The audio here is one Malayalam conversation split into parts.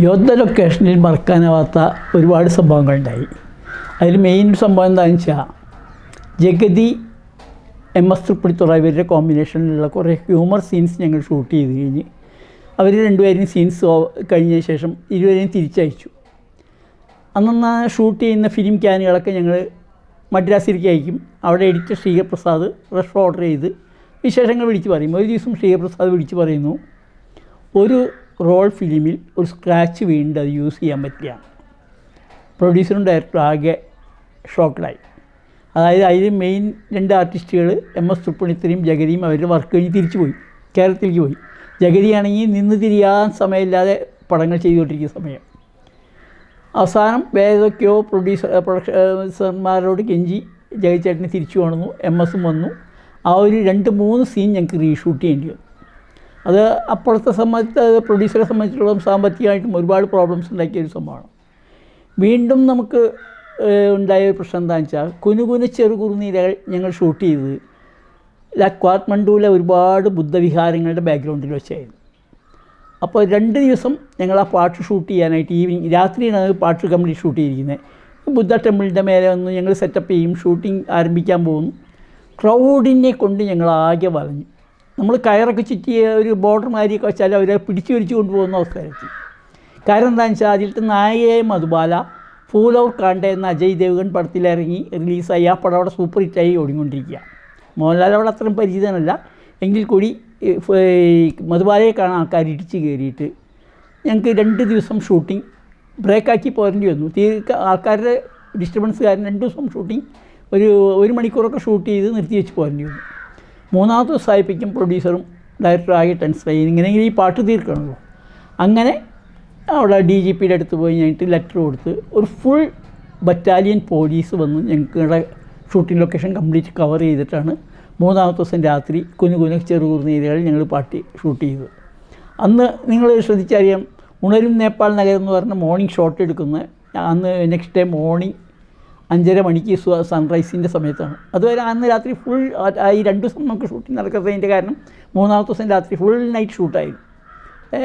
യോദ്ധ ലൊക്കേഷനിൽ മറക്കാനാവാത്ത ഒരുപാട് സംഭവങ്ങളുണ്ടായി. അതിൽ മെയിൻ സംഭവം എന്താണെന്ന് വെച്ചാൽ ജഗതി എം എസ് തൃപ്പടിത്തുറ ഇവരുടെ കോമ്പിനേഷനിലുള്ള കുറേ ഹ്യൂമർ സീൻസ് ഞങ്ങൾ ഷൂട്ട് ചെയ്ത് കഴിഞ്ഞ് അവർ രണ്ടുപേരും സീൻസ് കഴിഞ്ഞ ശേഷം ഇരുവരെയും തിരിച്ചയച്ചു. അന്നന്ന് ഷൂട്ട് ചെയ്യുന്ന ഫിലിം ക്യാനുകളൊക്കെ ഞങ്ങൾ മദ്രാസിലേക്ക് അയക്കും. അവിടെ എഡിറ്റർ ശ്രീകപ്രസാദ് റഷ് ഓർഡർ ചെയ്ത് വിശേഷങ്ങൾ വിളിച്ച് പറയും. ഒരു ദിവസം ശ്രീകപ്രസാദ് വിളിച്ച് പറയുന്നു ഒരു റോൾ ഫിലിമിൽ ഒരു സ്ക്രാച്ച് വീണ്ടും അത് യൂസ് ചെയ്യാൻ പറ്റില്ല. പ്രൊഡ്യൂസറും ഡയറക്ടറും ആകെ ഷോക്കഡായി. അതായത് അതിൽ മെയിൻ രണ്ട് ആർട്ടിസ്റ്റുകൾ എം എസ് തൃപ്പണിത്തരയും ജഗതിയും അവരുടെ വർക്ക് കഴിഞ്ഞ് തിരിച്ചു പോയി കേരളത്തിലേക്ക് പോയി. ജഗതിയാണെങ്കിൽ നിന്ന് തിരിയാൻ സമയമില്ലാതെ പടങ്ങൾ ചെയ്തുകൊണ്ടിരിക്കുന്ന സമയം. അവസാനം വേദൊക്കെയോ പ്രൊഡ്യൂസർ പ്രൊഡക്ഷന്മാരോട് കെഞ്ചി ജയചേട്ടന് തിരിച്ചു കാണുന്നു എം എസും വന്നു. ആ ഒരു രണ്ട് മൂന്ന് സീൻ ഞങ്ങൾക്ക് റീഷൂട്ട് ചെയ്യേണ്ടി വന്നു. അത് അപ്പുറത്തെ സംബന്ധിച്ച് പ്രൊഡ്യൂസറെ സംബന്ധിച്ചിടത്തോളം സാമ്പത്തികമായിട്ടും ഒരുപാട് പ്രോബ്ലംസ് ഉണ്ടാക്കിയ ഒരു സംഭവമാണ്. വീണ്ടും നമുക്ക് ഉണ്ടായ ഒരു പ്രശ്നം എന്താണെന്ന് വെച്ചാൽ കുനുകുന ചെറുകുറുനീരകൾ ഞങ്ങൾ ഷൂട്ട് ചെയ്തത് കാഠ്മണ്ഡുവിലെ ഒരുപാട് ബുദ്ധവിഹാരങ്ങളുടെ ബാക്ക്ഗ്രൗണ്ടിൽ വെച്ചായിരുന്നു. അപ്പോൾ രണ്ട് ദിവസം ഞങ്ങൾ ആ പാട്ട് ഷൂട്ട് ചെയ്യാനായിട്ട് ഈവനിങ് രാത്രിയാണ് പാട്ട് കംപ്ലീറ്റ് ഷൂട്ട് ചെയ്തിരിക്കുന്നത്. ബുദ്ധ ടെമ്പിളിന്റെ മേലെ ഒന്ന് ഞങ്ങൾ സെറ്റപ്പ് ചെയ്യും ഷൂട്ടിംഗ് ആരംഭിക്കാൻ പോകുന്നു. ക്രൗഡിനെ കൊണ്ട് ഞങ്ങൾ ആകെ വലഞ്ഞു. നമ്മൾ കയറൊക്കെ ചുറ്റിയ ഒരു ബോർഡർ മാതിരിയൊക്കെ വെച്ചാൽ അവരെ പിടിച്ചു വലിച്ചു കൊണ്ടുപോകുന്ന അവസ്ഥയിലെത്തി കാരണം എന്താണെന്ന് വെച്ചാൽ അതിലത്തെ നായകയെ മധുബാല ഫൂൽ ഔർ കാണ്ട എന്ന അജയ് ദേവ്ഗൺ പടത്തിലിറങ്ങി റിലീസായി. ആ പടം അവിടെ സൂപ്പർ ഹിറ്റായി ഓടിക്കൊണ്ടിരിക്കുക. മോഹൻലാൽ അവിടെ അത്രയും പരിചിതനല്ല. എങ്കിൽ കൂടി മധുബാലയെ കാണാൻ ആൾക്കാർ ഇടിച്ച് കയറിയിട്ട് ഞങ്ങൾക്ക് രണ്ട് ദിവസം ഷൂട്ടിംഗ് ബ്രേക്കാക്കി പോരേണ്ടി വന്നു. തീർക്ക ആൾക്കാരുടെ ഡിസ്റ്റർബൻസ് കാരണം രണ്ട് ദിവസം ഷൂട്ടിംഗ് ഒരു ഒരു മണിക്കൂറൊക്കെ ഷൂട്ട് ചെയ്ത് നിർത്തി വെച്ച് പോരേണ്ടി വന്നു. മൂന്നാമത്തെ ദിവസമായപ്പോഴേക്കും പ്രൊഡ്യൂസറും ഡയറക്ടറും ആകെ ടെൻഷനായി ഇങ്ങനെയെങ്കിലും ഈ പാട്ട് തീർക്കണമല്ലോ അങ്ങനെ അവിടെ ഡി ജി പിയുടെ അടുത്ത് പോയി ഞങ്ങൾക്ക് ലെറ്റർ കൊടുത്ത് ഒരു ഫുൾ ബറ്റാലിയൻ പോലീസ് വന്ന് ഞങ്ങളുടെ ഷൂട്ടിംഗ് ലൊക്കേഷൻ കംപ്ലീറ്റ് കവർ ചെയ്തിട്ടാണ് മൂന്നാമത്തെ ദിവസം രാത്രി കുഞ്ഞു കുഞ്ഞു ചെറുകുറുനീരുകൾ ഞങ്ങൾ പാട്ടി ഷൂട്ട് ചെയ്തത്. അന്ന് നിങ്ങൾ ശ്രദ്ധിച്ചറിയാം ഉണരും നേപ്പാൾ നഗരം എന്ന് പറഞ്ഞ മോർണിംഗ് ഷോട്ട് എടുക്കുന്ന അന്ന് നെക്സ്റ്റ് ഡേ മോർണിംഗ് അഞ്ചര മണിക്ക് സൺറൈസിന്റെ സമയത്താണ്. അതുവരെ അന്ന് രാത്രി ഫുൾ ഈ രണ്ട് ദിവസം നമുക്ക് ഷൂട്ടിംഗ് നടക്കുന്നതിന്റെ കാരണം മൂന്നാമത്തെ ദിവസം രാത്രി ഫുൾ നൈറ്റ് ഷൂട്ടായിരുന്നു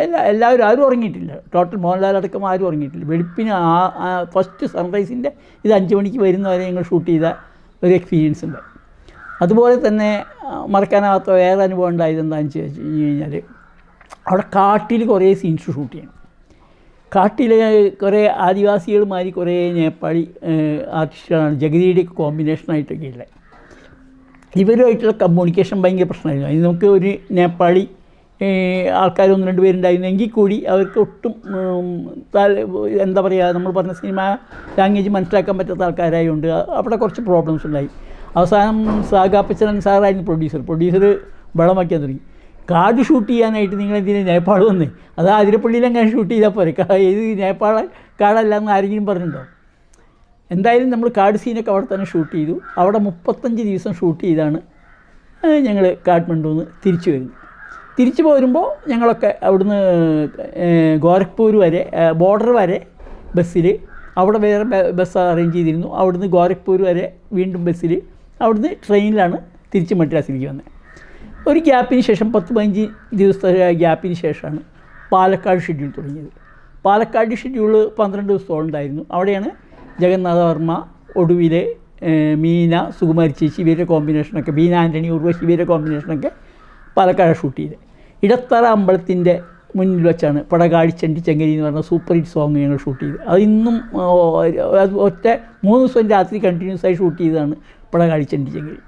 എല്ലാ എല്ലാവരും ആരും ഉറങ്ങിയിട്ടില്ല. ടോട്ടൽ മോഹൻലാൽ അടക്കം ആരും ഉറങ്ങിയിട്ടില്ല. വെളുപ്പിന് ആ ഫസ്റ്റ് സൺറൈസിന്റെ ഇത് അഞ്ച് മണിക്ക് വരുന്നവരെ ഞങ്ങൾ ഷൂട്ട് ചെയ്ത ഒരു എക്സ്പീരിയൻസ് ഉണ്ട്. അതുപോലെ തന്നെ മറക്കാനാവാത്ത വേറെ അനുഭവം ഉണ്ടായത് എന്താണെന്ന് വെച്ച് കഴിഞ്ഞാൽ അവിടെ കാട്ടിൽ കുറേ സീൻസ് ഷൂട്ട് ചെയ്യണം. കാട്ടിലെ കുറേ ആദിവാസികളുമായി കുറേ നേപ്പാളി ആർട്ടിസ്റ്റുകളാണ്. ജഗതിയുടെ കോമ്പിനേഷനായിട്ടൊക്കെ ഉള്ളത് ഇവരുമായിട്ടുള്ള കമ്മ്യൂണിക്കേഷൻ ഭയങ്കര പ്രശ്നമായിരുന്നു. അതിന് നമുക്ക് ഒരു നേപ്പാളി ആൾക്കാർ ഒന്ന് രണ്ട് പേരുണ്ടായിരുന്നെങ്കിൽ കൂടി അവർക്ക് ഒട്ടും എന്താ പറയുക നമ്മൾ പറഞ്ഞ സിനിമ ലാംഗ്വേജ് മനസ്സിലാക്കാൻ പറ്റാത്ത ആൾക്കാരായതുകൊണ്ട് അവിടെ കുറച്ച് പ്രോബ്ലംസ് ഉണ്ടായി. അവസാനം സാഗാപ്പച്ചനൻ സാറായിരുന്നു പ്രൊഡ്യൂസർ പ്രൊഡ്യൂസർ വെള്ളമാക്കാൻ തുടങ്ങി. കാട് ഷൂട്ട് ചെയ്യാനായിട്ട് നിങ്ങൾ എന്തിനാ നേപ്പാൾ വന്ന്? അത് ആതിരപ്പള്ളിയിലെങ്ങനെ ഷൂട്ട് ചെയ്താൽ പോരെ? ഏത് നേപ്പാൾ കാടല്ല എന്ന് ആരെങ്കിലും പറഞ്ഞിട്ടുണ്ടോ? എന്തായാലും നമ്മൾ കാട് സീനൊക്കെ അവിടെ തന്നെ ഷൂട്ട് ചെയ്തു. അവിടെ മുപ്പത്തഞ്ച് ദിവസം ഷൂട്ട് ചെയ്താണ്. ഞങ്ങൾ കാഠ്മണ്ഡുന്ന് തിരിച്ചു വരുന്നത്. തിരിച്ചു പോരുമ്പോൾ ഞങ്ങളൊക്കെ അവിടുന്ന് ഗോരഖ്പൂർ വരെ ബോർഡർ വരെ ബസ്സിൽ അവിടെ വേറെ ബസ് അറേഞ്ച് ചെയ്തിരുന്നു. അവിടുന്ന് ഗോരഖ്പൂർ വരെ വീണ്ടും ബസ്സിൽ അവിടുന്ന് ട്രെയിനിലാണ് തിരിച്ച് മദ്രാസിലേക്ക് വന്നത് ഒരു ഗ്യാപ്പിന് ശേഷം പത്ത് പതിനഞ്ച് ദിവസത്തെ ഗ്യാപ്പിന് ശേഷമാണ് പാലക്കാട് ഷെഡ്യൂൾ തുടങ്ങിയത്. പാലക്കാട് ഷെഡ്യൂൾ പന്ത്രണ്ട് ദിവസത്തോളം ഉണ്ടായിരുന്നു. അവിടെയാണ് ജഗന്നാഥ വർമ്മ ഒടുവിലെ മീന സുകുമാരി ചേച്ചി ഇവരുടെ കോമ്പിനേഷനൊക്കെ മീന ആന്റണി ഉർവശി ഇവരുടെ കോമ്പിനേഷനൊക്കെ പാലക്കാട് ഷൂട്ട് ചെയ്തത്. ഇടത്തറ അമ്പലത്തിന്റെ മുന്നിൽ വെച്ചാണ് പടകാടി ചണ്ടി ചെങ്കരി എന്ന് പറഞ്ഞ സൂപ്പർ ഹിറ്റ് സോങ് ഞങ്ങൾ ഷൂട്ട് ചെയ്തത്. അത് ഇന്നും ഒറ്റ മൂന്ന് ദിവസം രാത്രി കണ്ടിന്യൂസ് ആയി ഷൂട്ട് ചെയ്തതാണ് പടകാടി ചണ്ടി ചെങ്കരി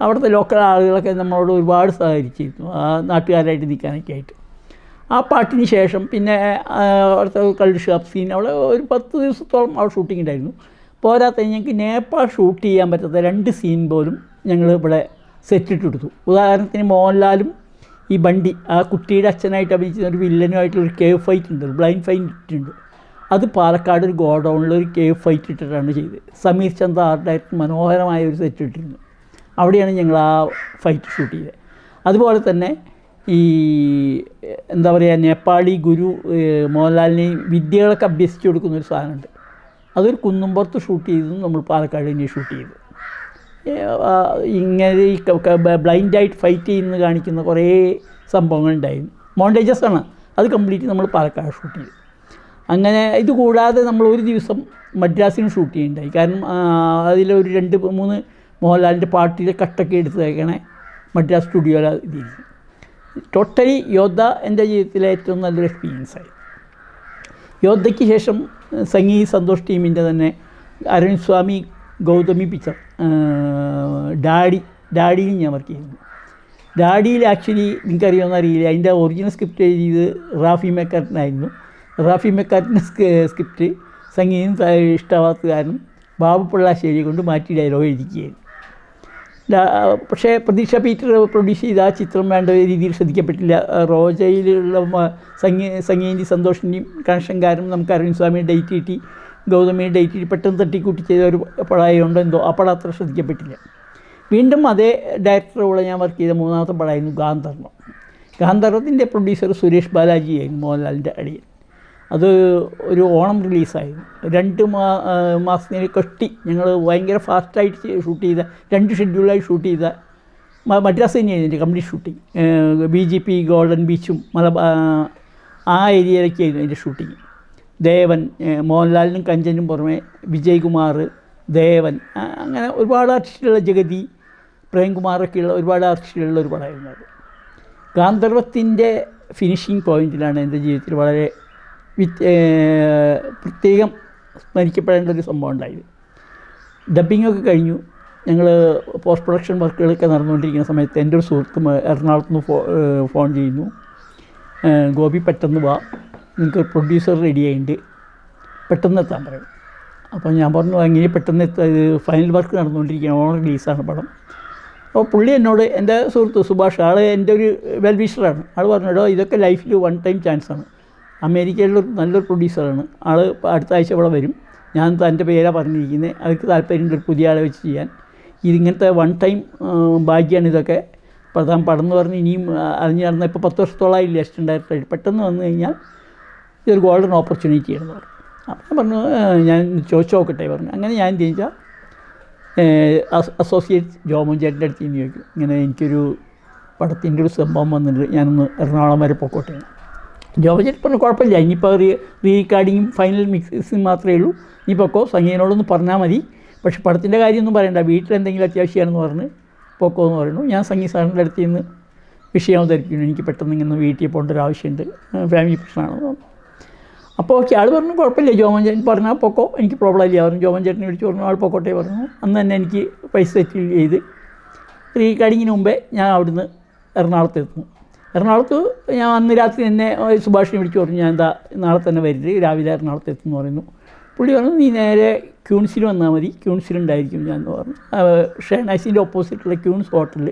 അവിടുത്തെ ലോക്കൽ ആളുകളൊക്കെ നമ്മളോട് ഒരുപാട് സഹകരിച്ചിരുന്നു. ആ നാട്ടുകാരായിട്ട് നിൽക്കാനൊക്കെ ആയിട്ട്. ആ പാട്ടിന് ശേഷം പിന്നെ അവിടുത്തെ കള്ളു ഷാപ്പ് സീൻ അവിടെ ഒരു പത്ത് ദിവസത്തോളം അവിടെ ഷൂട്ടിംഗ് ഉണ്ടായിരുന്നു. പോരാത്ത ഞങ്ങൾക്ക് നേപ്പാൾ ഷൂട്ട് ചെയ്യാൻ പറ്റാത്ത രണ്ട് സീൻ പോലും ഞങ്ങൾ ഇവിടെ സെറ്റിട്ട് കൊടുത്തു. ഉദാഹരണത്തിന് മോഹൻലാലും ഈ ബണ്ടി ആ കുട്ടിയുടെ അച്ഛനായിട്ട് അഭിനയിച്ചിരുന്ന ഒരു വില്ലനുമായിട്ടുള്ളൊരു കേവ് ഫൈറ്റ് ഉണ്ട് ബ്ലൈൻഡ് ഫൈറ്റ് ഉണ്ട് അത് പാലക്കാട് ഒരു ഗോഡൗണിൽ ഒരു കേവ് ഫൈറ്റ് ഇട്ടിട്ടാണ് ചെയ്തത്. സമീർ ചന്ദ്ര ആർട്ട് ഡയറക്ടർ മനോഹരമായ ഒരു സെറ്റ് ഇട്ടിരുന്നു. അവിടെയാണ് ഞങ്ങൾ ആ ഫൈറ്റ് ഷൂട്ട് ചെയ്തത്. അതുപോലെ തന്നെ ഈ എന്താ പറയുക നേപ്പാളി ഗുരു മോഹൻലാലിനെ വിദ്യകളൊക്കെ അഭ്യസിച്ചു കൊടുക്കുന്ന ഒരു സാധനമുണ്ട്. അതൊരു കുന്നുംപുറത്ത് ഷൂട്ട് ചെയ്തതും നമ്മൾ പാലക്കാട് തന്നെ ഷൂട്ട് ചെയ്തു. ഇങ്ങനെ ഈ ബ്ലൈൻഡായിട്ട് ഫൈറ്റ് ചെയ്യുന്നു കാണിക്കുന്ന കുറേ സംഭവങ്ങളുണ്ടായിരുന്നു മോണ്ടേജസ് ആണ്. അത് കംപ്ലീറ്റ് നമ്മൾ പാലക്കാട് ഷൂട്ട് ചെയ്തു. അങ്ങനെ ഇത് കൂടാതെ നമ്മൾ ഒരു ദിവസം മദ്രാസിനും ഷൂട്ട് ചെയ്യുന്നുണ്ടായി. കാരണം അതിലൊരു രണ്ട് മൂന്ന് മോഹൻലാലിന്റെ പാട്ടിലെ കട്ടൊക്കെ എടുത്ത് തേക്കണേ. മദ്രാസ് സ്റ്റുഡിയോയിലെ ഇതിരിക്കും ടോട്ടലി യോദ്ധ എന്റെ ജീവിതത്തിലെ ഏറ്റവും നല്ലൊരു എക്സ്പീരിയൻസ് ആയി. യോദ്ധയ്ക്ക് ശേഷം സംഗീത് സന്തോഷ് ടീമിന്റെ തന്നെ അരുൺ സ്വാമി ഗൗതമി പിക്ചർ ഡാഡി ഡാഡിയിൽ ഞാൻ വർക്ക് ചെയ്യുന്നു ഡാഡിയിൽ ആക്ച്വലി നിങ്ങൾക്കറിയാമെന്ന് അറിയില്ല അതിന്റെ ഒറിജിനൽ സ്ക്രിപ്റ്റ് എഴുതിയത് റാഫി മെക്കാറ്റിനായിരുന്നു. റാഫി മെക്കാറ്റിന്റെ സ്ക്രിപ്റ്റ് സംഗീതം ത- ഇഷ്ടമാവാത്ത കാരണം ബാബു പിള്ളാശ്ശേരി കൊണ്ട് മാറ്റി ഡയലോഗ് എഴുതിക്കുകയായിരുന്നു. പക്ഷേ പ്രതീക്ഷ പീറ്റർ പ്രൊഡ്യൂസ് ചെയ്ത ആ ചിത്രം വേണ്ട രീതിയിൽ ശ്രദ്ധിക്കപ്പെട്ടില്ല. റോജയിലുള്ള സംഗീ സംഗീതി സന്തോഷിന്റെയും കണക്ഷൻ കാരണം നമുക്ക് അരവിന്ദ് സ്വാമി ഡേറ്റ് കിട്ടി. ഗൗതമി ഡേറ്റ് കിട്ടി. പെട്ടെന്ന് തട്ടിക്കൂട്ടി ചെയ്ത ഒരു പടായുണ്ടോ എന്തോ ആ പടം അത്ര ശ്രദ്ധിക്കപ്പെട്ടില്ല. വീണ്ടും അതേ ഡയറക്ടറോടെ കൂടെ ഞാൻ വർക്ക് ചെയ്ത മൂന്നാമത്തെ പടമായിരുന്നു ഗാന്ധർവം ഗാന്ധർവത്തിന്റെ പ്രൊഡ്യൂസർ സുരേഷ് ബാലാജിയായിരുന്നു മോഹൻലാലിന്റെ അടിയൻ. അത് ഒരു ഓണം റിലീസായിരുന്നു രണ്ട് മാ മാസത്തിന് കഷ്ടി ഞങ്ങൾ ഭയങ്കര ഫാസ്റ്റായിട്ട് ഷൂട്ട് ചെയ്ത രണ്ട് ഷെഡ്യൂളായി ഷൂട്ട് ചെയ്ത മദ്രാസ് തന്നെയായിരുന്നു എന്റെ complete shooting. B G P golden ബീച്ചും മലബാ ആ ഏരിയയിലൊക്കെയായിരുന്നു എന്റെ ഷൂട്ടിങ്. ദേവൻ മോഹൻലാലിനും കഞ്ചനും പുറമെ വിജയ്കുമാർ ദേവൻ അങ്ങനെ ഒരുപാട് ആർട്ടിസ്റ്റുള്ള ജഗതി പ്രേംകുമാറൊക്കെയുള്ള ഒരുപാട് ആർട്ടിസ്റ്റുകളുള്ള ഒരു പടമായിരുന്നു അത്. ഗാന്ധർവത്തിന്റെ ഫിനിഷിംഗ് പോയിന്റിലാണ് എന്റെ ജീവിതത്തിൽ വളരെ പ്രത്യേകം സ്മരിക്കപ്പെടേണ്ട ഒരു സംഭവം ഉണ്ടായത് ഡബ്ബിങ്ങൊക്കെ കഴിഞ്ഞു. ഞങ്ങൾ പോസ്റ്റ് പ്രൊഡക്ഷൻ വർക്കുകളൊക്കെ നടന്നുകൊണ്ടിരിക്കുന്ന സമയത്ത് എന്റെ ഒരു സുഹൃത്ത് എറണാകുളത്ത് നിന്ന് ഫോൺ ചെയ്യുന്നു. ഗോപി പെട്ടെന്ന് വാ. നിങ്ങൾക്ക് പ്രൊഡ്യൂസർ റെഡി ആയിട്ട് പെട്ടെന്ന് എത്താൻ പറയും. അപ്പോൾ ഞാൻ പറഞ്ഞു അങ്ങനെ പെട്ടെന്ന് എത്താ ഫൈനൽ വർക്ക് നടന്നുകൊണ്ടിരിക്കുകയാണ്. ഓൺ റിലീസാണ് പടം. അപ്പോൾ പുള്ളി എന്നോട് എന്റെ സുഹൃത്ത് സുഭാഷ് ആൾ എന്റെ ഒരു വെൽ വിഷറാണ് ആൾ പറഞ്ഞിടോ ഇതൊക്കെ ലൈഫിൽ വൺ ടൈം ചാൻസാണ് അമേരിക്കയിലുള്ള നല്ലൊരു പ്രൊഡ്യൂസറാണ്. ആൾ അടുത്ത ആഴ്ച ഇവിടെ വരും. ഞാൻ തന്റെ പേരാണ് പറഞ്ഞിരിക്കുന്നത് അവർക്ക് താല്പര്യമുണ്ട് ഒരു പുതിയ ആളെ വെച്ച് ചെയ്യാൻ. ഇതിങ്ങനത്തെ വൺ ടൈം ഭാഗ്യമാണ് ഇതൊക്കെ. പ്രധാന പടം എന്ന് പറഞ്ഞ് ഇനിയും അറിഞ്ഞു നടന്ന ഇപ്പോൾ പത്ത് വർഷത്തോളമായി ലക്ഷം ഡയറക്ടർ പെട്ടെന്ന് വന്നു കഴിഞ്ഞാൽ ഇതൊരു ഗോൾഡൻ ഓപ്പർച്യൂണിറ്റി ആണെന്ന് പറഞ്ഞു അപ്പം പറഞ്ഞു ഞാൻ ചോദിച്ചു നോക്കട്ടെ പറഞ്ഞു. അങ്ങനെ ഞാൻ ചോദിച്ചാൽ അസോസിയേറ്റ് ജോമോൻ ചേട്ടന്റെ അടുത്ത് ചോദിക്കും. ഇങ്ങനെ എനിക്കൊരു പടത്തിന്റെ ഒരു സംഭവം വന്നിട്ട് ഞാനൊന്ന് എറണാകുളം വരെ പൊക്കോട്ടെ ചേട്ടൻ പറഞ്ഞു കുഴപ്പമില്ല. ഇനിയിപ്പോൾ റീ റീ റെക്കോർഡിങ്ങും ഫൈനൽ മിക്സിങ് മാത്രമേ ഉള്ളൂ. ഇനിയിപ്പോൾ പൊക്കോ സംഗീതനോടൊന്ന് പറഞ്ഞാൽ മതി. പക്ഷേ പടത്തിന്റെ കാര്യമൊന്നും പറയണ്ട. വീട്ടിൽ എന്തെങ്കിലും അത്യാവശ്യമാണെന്ന് പറഞ്ഞ് പൊക്കോ എന്ന് പറയുന്നു. ഞാൻ സംഗീത സാറിന്റെ അടുത്ത് നിന്ന് വിഷയം അവതരിപ്പിക്കുന്നു. എനിക്ക് പെട്ടെന്ന് ഇങ്ങനെ വീട്ടിൽ പോകേണ്ട ഒരു ആവശ്യമുണ്ട്. ഫാമിലി പ്രശ്നമാണെന്ന് പറഞ്ഞു അപ്പോൾ ഓക്കെ ആൾ പറഞ്ഞു കുഴപ്പമില്ല. ജോമൻ ചേട്ടൻ പറഞ്ഞാൽ പൊക്കോ. എനിക്ക് പ്രോബ്ലം ഇല്ല. പറഞ്ഞു ജോമൻ ചേട്ടനെ വിളിച്ച് പറഞ്ഞു ആൾ പൊക്കോട്ടെ പറഞ്ഞു. അന്ന് തന്നെ എനിക്ക് പൈസ സെറ്റിൽ ചെയ്ത്. റീ കാർഡിങ്ങിന് മുമ്പേ ഞാൻ അവിടുന്ന് എറണാകുളത്ത് എത്തുന്നു. എറണാകുളത്ത് ഞാൻ അന്ന് രാത്രി എന്നെ സുഭാഷിനെ വിളിച്ചു പറഞ്ഞു ഞാൻ എന്താ നാളെ തന്നെ വരരുത് രാവിലെ എറണാകുളത്ത് എത്തുമെന്ന് പറയുന്നു. പുള്ളി പറഞ്ഞു നീ നേരെ ക്യൂൺസിൽ വന്നാൽ മതി ക്യൂൺസിലുണ്ടായിരിക്കും ഞാൻ എന്ന് പറഞ്ഞു. ഷെഹനാസിന്റെ ഓപ്പോസിറ്റുള്ള ക്യൂൺസ് ഹോട്ടലിൽ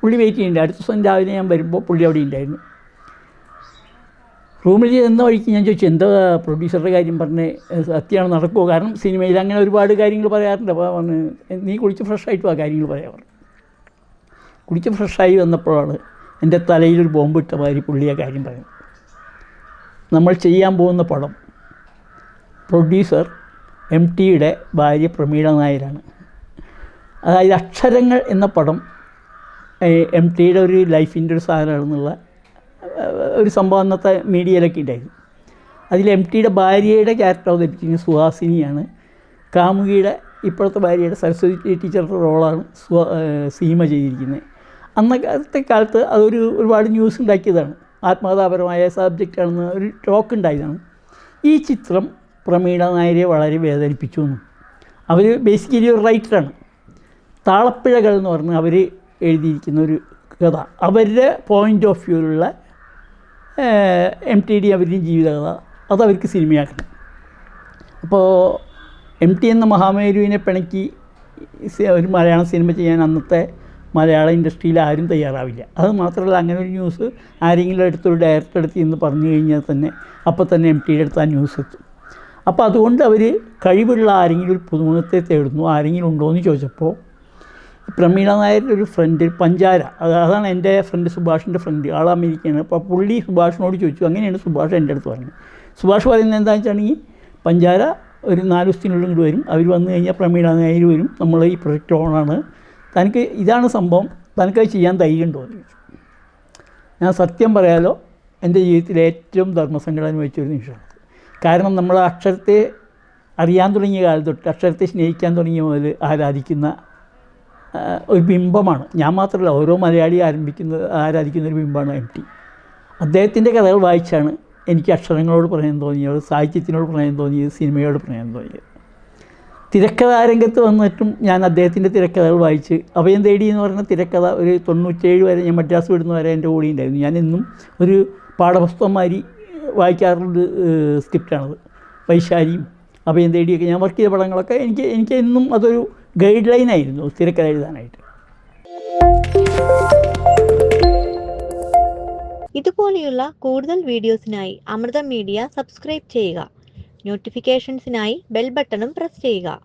പുള്ളി വെയിറ്റ് ചെയ്യുന്നുണ്ട് അടുത്ത ദിവസം രാവിലെ ഞാൻ വരുമ്പോൾ പുള്ളി അവിടെ ഉണ്ടായിരുന്നു റൂമിൽ എന്ന വഴിക്ക് ഞാൻ ചോദിച്ചു എന്താ പ്രൊഡ്യൂസറുടെ കാര്യം പറഞ്ഞ്? സത്യമാണ് നടക്കുമോ കാരണം സിനിമയിൽ അങ്ങനെ ഒരുപാട് കാര്യങ്ങൾ പറയാറുണ്ട്. അപ്പോൾ പറഞ്ഞ് നീ കുളിച്ച് ഫ്രഷായിട്ട് ആ കാര്യങ്ങൾ പറയാൻ കുളിച്ച് ഫ്രഷായി വന്നപ്പോഴാണ് എന്റെ തലയിലൊരു ബോംബ് ഇട്ട മാതിരി പുള്ളിയെ കാര്യം പറയും നമ്മൾ ചെയ്യാൻ പോകുന്ന പടം പ്രൊഡ്യൂസർ എം ടിയുടെ ഭാര്യ പ്രമീള നായരാണ്. അതായത് അക്ഷരങ്ങൾ എന്ന പടം എം ടിയുടെ ഒരു ലൈഫിന്റെ ഒരു സാധനമാണെന്നുള്ള ഒരു സംഭവം അന്നത്തെ മീഡിയയിലൊക്കെ ഉണ്ടായിരുന്നു. അതിൽ എം ടിയുടെ ഭാര്യയുടെ ക്യാരക്ടർ അവതരിപ്പിക്കുന്നത് സുഹാസിനിയാണ്. കാമുകിയുടെ ഇപ്പോഴത്തെ ഭാര്യയുടെ സരസ്വതി ടീച്ചറുടെ റോളാണ് സുഹ സീമ ചെയ്തിരിക്കുന്നത്. അന്നത്തെ കാലത്ത് അതൊരു ഒരുപാട് ന്യൂസ് ഉണ്ടാക്കിയതാണ്. ആത്മകഥാപരമായ സബ്ജക്റ്റാണെന്ന് ഒരു ടോക്ക് ഉണ്ടായതാണ്. ഈ ചിത്രം പ്രമീള നായരെ വളരെ വേദനിപ്പിച്ചു എന്നും. അവർ ബേസിക്കലി ഒരു റൈറ്ററാണ് താളപ്പിഴകൾ എന്ന് പറഞ്ഞ് അവർ എഴുതിയിരിക്കുന്ന ഒരു കഥ. അവരുടെ പോയിന്റ് ഓഫ് വ്യൂവിലുള്ള എം ടി ഡി അവരുടെയും ജീവിതകഥ. അത് അവർക്ക് സിനിമയാക്കണം അപ്പോൾ എം ടി എന്ന മഹാമേരുവിനെ പിണക്കി ഒരു മലയാളം സിനിമ ചെയ്യാൻ അന്നത്തെ മലയാള ഇൻഡസ്ട്രിയിൽ ആരും തയ്യാറാവില്ല. അത് മാത്രമല്ല അങ്ങനെ ഒരു ന്യൂസ് ആരെങ്കിലും അടുത്തൊരു ഡയറക്ടർ എടുത്ത് എന്ന് പറഞ്ഞു കഴിഞ്ഞാൽ തന്നെ അപ്പോൾ തന്നെ എം ടിയുടെ അടുത്ത് ആ ന്യൂസ് എത്തും. അപ്പോൾ അതുകൊണ്ട് അവർ കഴിവുള്ള ആരെങ്കിലും ഒരു പുതുമുഖത്തെ തേടുന്നു ആരെങ്കിലും ഉണ്ടോ എന്ന് ചോദിച്ചപ്പോൾ പ്രമീള നായരുടെ ഒരു ഫ്രണ്ട് പഞ്ചാര അത് അതാണ് എന്റെ ഫ്രണ്ട് സുഭാഷിന്റെ ഫ്രണ്ട് ആൾ അമേരിക്കയാണ്. അപ്പോൾ പുള്ളി സുഭാഷിനോട് ചോദിച്ചു അങ്ങനെയാണ് സുഭാഷ് എന്റെ അടുത്ത് പറഞ്ഞത്? സുഭാഷ് പറയുന്നത് എന്താണെന്ന് വെച്ചാണെങ്കിൽ പഞ്ചാര ഒരു നാല് ദിവസത്തിനുള്ളിൽ ഇങ്ങോട്ട് വരും. അവർ വന്നു കഴിഞ്ഞാൽ പ്രമീള നായർ വരും. നമ്മൾ ഈ പ്രൊജക്റ്റ് ഓണാണ് തനിക്ക് ഇതാണ് സംഭവം. തനിക്കത് ചെയ്യാൻ ധൈര്യമുണ്ടോ? തോന്നി ഞാൻ സത്യം പറയാലോ എന്റെ ജീവിതത്തിലെ ഏറ്റവും ധർമ്മസങ്കടം അനുഭവിച്ച ഒരു നിമിഷമാണ്. കാരണം നമ്മൾ അക്ഷരത്തെ അറിയാൻ തുടങ്ങിയ കാലം തൊട്ട് അക്ഷരത്തെ സ്നേഹിക്കാൻ തുടങ്ങിയ മുതൽ ആരാധിക്കുന്ന ഒരു ബിംബമാണ്. ഞാൻ മാത്രമല്ല ഓരോ മലയാളി ആരംഭിക്കുന്ന ആരാധിക്കുന്ന ഒരു ബിംബമാണ് എം ടി. അദ്ദേഹത്തിന്റെ കഥകൾ വായിച്ചാണ് എനിക്ക് അക്ഷരങ്ങളോട് പ്രണയം തോന്നിയത് സാഹിത്യത്തിനോട് പ്രണയം തോന്നിയത് സിനിമയോട് പ്രണയം തോന്നിയത്. തിരക്കഥാരംഗത്ത് വന്നിട്ടും ഞാൻ അദ്ദേഹത്തിന്റെ തിരക്കഥകൾ വായിച്ച് അഭയം തേടി എന്ന് പറയുന്ന തിരക്കഥ ഒരു തൊണ്ണൂറ്റേഴ് വരെ ഞാൻ മദ്രാസ് വിടുന്ന വരെ എന്റെ കൂടെ ഉണ്ടായിരുന്നു. ഞാൻ എന്നും ഒരു പാഠപുസ്തകം മാതിരി വായിക്കാറുള്ള സ്ക്രിപ്റ്റാണത്. വൈശാലിയും അഭയം തേടിയൊക്കെ ഞാൻ വർക്ക് ചെയ്ത പടങ്ങളൊക്കെ എനിക്ക് എനിക്ക് എന്നും അതൊരു ഗൈഡ് ലൈനായിരുന്നു തിരക്കഥ എഴുതാനായിട്ട്. ഇതുപോലെയുള്ള കൂടുതൽ വീഡിയോസിനായി അമൃത മീഡിയ സബ്സ്ക്രൈബ് ചെയ്യുക. നോട്ടിഫിക്കേഷൻസിനായി ബെൽ ബട്ടണും പ്രസ് ചെയ്യുക.